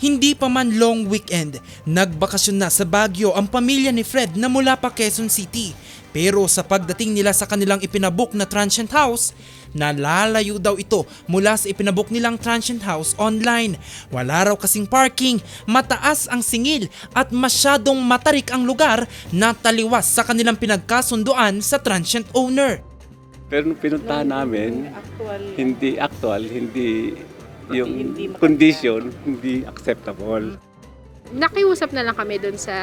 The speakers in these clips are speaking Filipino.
Hindi pa man long weekend, nagbakasyon na sa Baguio ang pamilya ni Fred na mula pa Quezon City. Pero sa pagdating nila sa kanilang ipinabook na transient house, nalalayo daw ito mula sa ipinabook nilang transient house online. Wala raw kasing parking, mataas ang singil at masyadong matarik ang lugar na taliwas sa kanilang pinagkasunduan sa transient owner. Pero nung pinuntahan namin, Actual. hindi actual, hindi yung Hindi condition, hindi acceptable. nakiusap na lang kami dun sa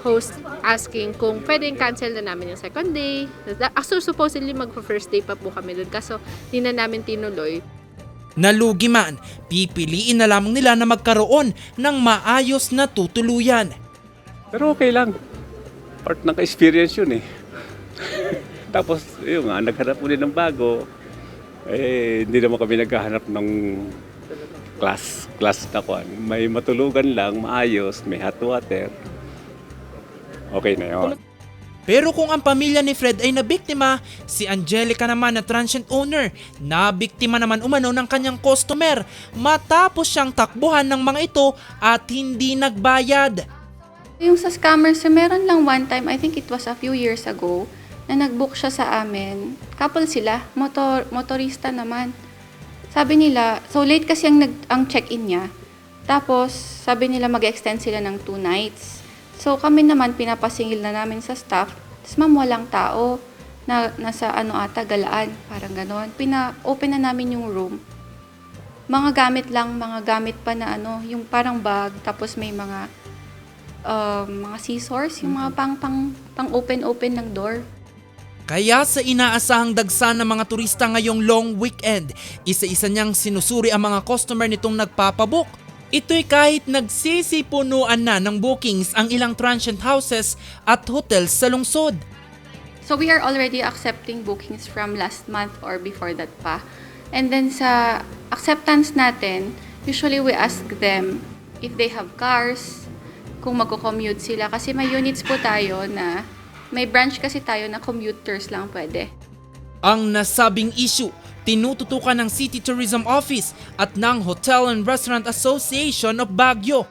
host asking kung pwedeng cancel na namin yung second day. Actually, supposedly mag-first day pa po kami dun kaso di na namin tinuloy. Nalugi man, pipiliin na lamang nila na magkaroon ng maayos na tutuluyan. Pero okay lang. Part ng experience yun eh. Tapos, yun nga, naghanap ulit ng bago. Eh, hindi naman kami naghahanap ng class, class na kwan. May matulugan lang, maayos, may hot water. Okay na yun. Pero kung ang pamilya ni Fred ay nabiktima, si Angelica naman na transient owner, nabiktima naman umano ng kanyang customer matapos siyang takbuhan ng mga ito at hindi nagbayad. Yung sa scammers, meron lang one time, I think it was a few years ago, na nag-book siya sa amin. Couple sila, motor, motorista naman. Sabi nila, so late kasi ang, nag, ang check-in niya. Tapos, sabi nila mag-extend sila ng two nights. So kami naman, pinapasingil na namin sa staff. Tapos ma'am, walang tao. Na, nasa ano ata, galaan, parang ganon. Pina-open na namin yung room. Mga gamit lang, mga gamit pa na ano, yung parang bag, tapos may mga um, mga scissors, yung mga pang, pang, pang open-open ng door. Kaya sa inaasahang dagsa ng mga turista ngayong long weekend, isa-isa niyang sinusuri ang mga customer nitong nagpapabook. Ito'y kahit nagsisipunuan na ng bookings ang ilang transient houses at hotels sa lungsod. So we are already accepting bookings from last month or before that pa. And then sa acceptance natin, usually we ask them if they have cars, kung magko-commute sila. Kasi may units po tayo na, may branch kasi tayo na commuters lang pwede. Ang nasabing issue, tinututukan ng City Tourism Office at ng Hotel and Restaurant Association of Baguio.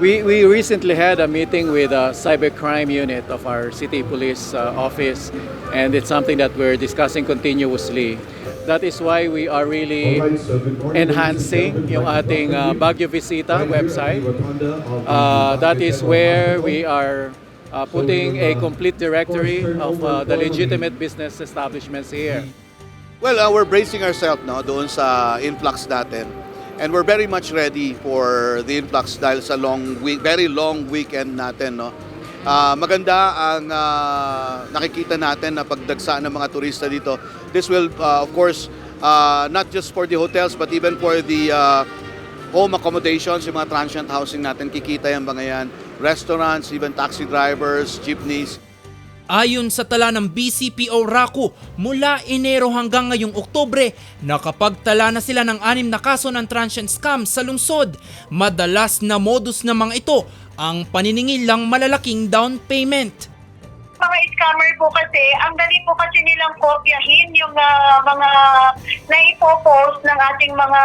We, we recently had a meeting with a cybercrime unit of our city police uh, office, and it's something that we're discussing continuously. That is why we are really enhancing yung ating uh, Baguio Visita website. Uh, that is where we are uh, putting a complete directory of uh, the legitimate business establishments here. Well, uh, we're bracing ourselves no, doon sa influx natin. And we're very much ready for the influx dahil sa long week, very long weekend natin. No? Ah, maganda ang ah, nakikita natin na pagdagsa ng mga turista dito. This will, ah, of course, ah, not just for the hotels but even for the ah, home accommodations, yung mga transient housing natin, kikita yung mga yan. Restaurants, even taxi drivers, jeepneys. Ayon sa tala ng BCPO RACU, mula Enero hanggang ngayong Oktobre, nakapagtala na sila ng anim na kaso ng transient scam sa lungsod. Madalas na modus ng mga ito ang paniningil lang malalaking down payment. Mga scammer po kasi, ang dali po kasi nilang kopyahin yung ah, mga naipopost ng ating mga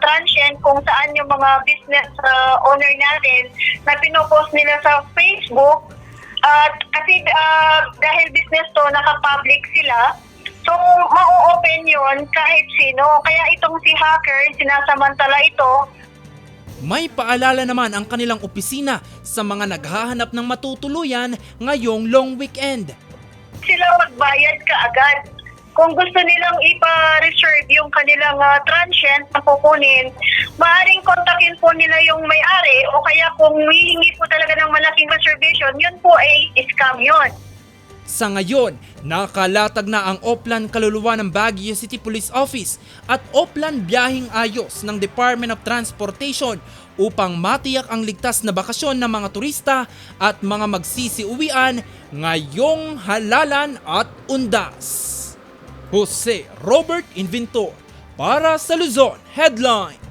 transient kung saan yung mga business ah, owner natin na pinopost nila sa Facebook. At kasi ah, dahil business to, naka-public sila, so mau-open yon kahit sino. Kaya itong si hacker, sinasamantala ito, May paalala naman ang kanilang opisina sa mga naghahanap ng matutuluyan ngayong long weekend. sila magbayad kaagad. Kung gusto nilang ipa-reserve yung kanilang ah, transient na kukunin, maaaring kontakin po nila yung may-ari o kaya kung hihingi po talaga ng malaking reservation, yun po ay scam yun. Sa ngayon, nakalatag na ang Oplan Kaluluwa ng Baguio City Police Office at Oplan Biyahing Ayos ng Department of Transportation upang matiyak ang ligtas na bakasyon ng mga turista at mga magsisiuwian ngayong halalan at undas. Jose Robert Inventor para sa Luzon Headline.